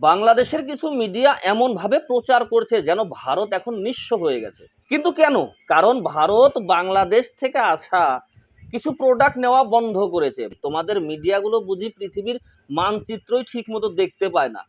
বাংলাদেশের কিছু মিডিয়া এমন ভাবে প্রচার করছে যেন ভারত এখন নিঃস্ব হয়ে গেছে। কিন্তু কেন? কারণ ভারত বাংলাদেশ থেকে আসা কিছু প্রোডাক্ট নেওয়া বন্ধ করেছে। তোমাদের মিডিয়াগুলো বুঝি পৃথিবীর মানচিত্রই ঠিক মতো দেখতে পায় না।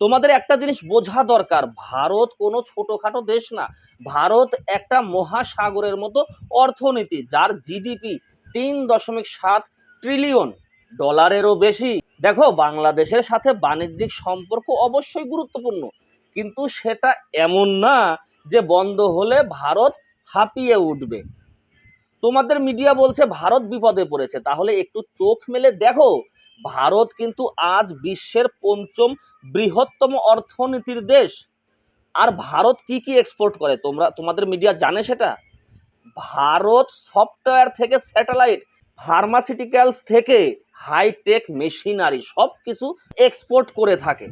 তোমাদের একটা জিনিস বোঝা দরকার, ভারত কোনো ছোটখাটো দেশ না। ভারত একটা মহাসাগরের মতো অর্থনীতি, যার জিডিপি তিন দশমিক সাত ট্রিলিয়ন ডলারেরও বেশি। দেখো, বাংলাদেশের সাথে বাণিজ্যিক সম্পর্ক অবশ্যই গুরুত্বপূর্ণ। কিন্তু সেটা এমন না যে বন্ধ হলে ভারত হাঁপিয়ে উঠবে। তোমাদের মিডিয়া বলছে ভারত বিপদে পড়েছে। তাহলে একটু চোখ মেলে দেখো, ভারত কিন্তু আজ বিশ্বের পঞ্চম বৃহত্তম অর্থনীতির দেশ। আর ভারত কি কি এক্সপোর্ট করে? তোমরা, তোমাদের মিডিয়া জানে সেটা? ভারত সফটওয়্যার থেকে স্যাটেলাইট ফার্মাসিউটিক্যালস থেকে হাইটেক মেশিনারি সব কিছু এক্সপোর্ট করে থাকে।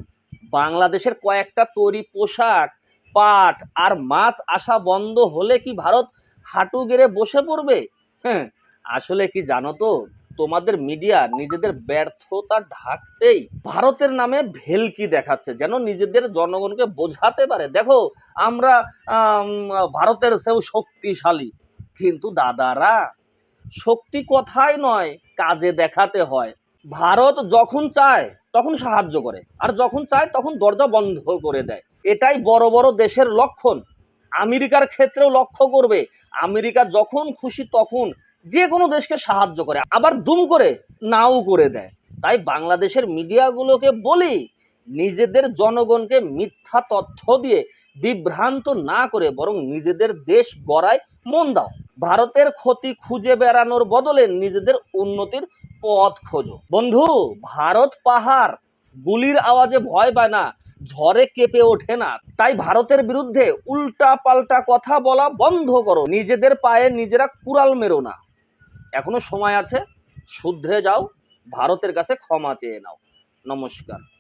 বাংলাদেশের কয়েকটা তৈরি পোশাক, পাট আর মাছ আসা বন্ধ হলে কি ভারত হাঁটু গেড়ে বসে পড়বে? হ্যাঁ আসলে কি জানো তো? তোমাদের মিডিয়া নিজেদের ব্যর্থতা ঢাকতেই ভারতের নামে ভেলকি দেখাচ্ছে, যেন নিজেদের জনগণকে বোঝাতে পারে। দেখো, আমরা ভারতের সেও শক্তিশালী। কিন্তু দাদারা শক্তি কথাই নয়, কাজে দেখাতে হয়। ভারত যখন চায়, তখন সাহায্য করে। আর যখন চায়, তখন দরজা বন্ধ করে দেয়। এটাই বড় বড় দেশের লক্ষণ। আমেরিকার ক্ষেত্রেও লক্ষ্য করবে, আমেরিকা যখন খুশি তখন যে কোনো দেশকে সাহায্য করে, আবার দুম করে, নাও করে দেয়। তাই বাংলাদেশের মিডিয়াগুলোকে বলি, নিজেদের জনগণকে মিথ্যা তথ্য দিয়ে বিভ্রান্ত না করে, বরং নিজেদের দেশ গড়ায় মন দাও। ভারতের ক্ষতি খুঁজে বেড়ানোর বদলে নিজেদের উন্নতির পথ খোঁজো। বন্ধু, ভারত পাহাড়, গুলির আওয়াজে ভয় পায় না, ঝড়ে কেঁপে ওঠে না। তাই ভারতের বিরুদ্ধে উল্টা পাল্টা কথা বলা বন্ধ করো। নিজেদের পায়ে নিজেরা কুড়াল মেরো না। এখনও সময় আছে, শুধরে যাও। ভারতের কাছে ক্ষমা চেয়ে নাও। নমস্কার।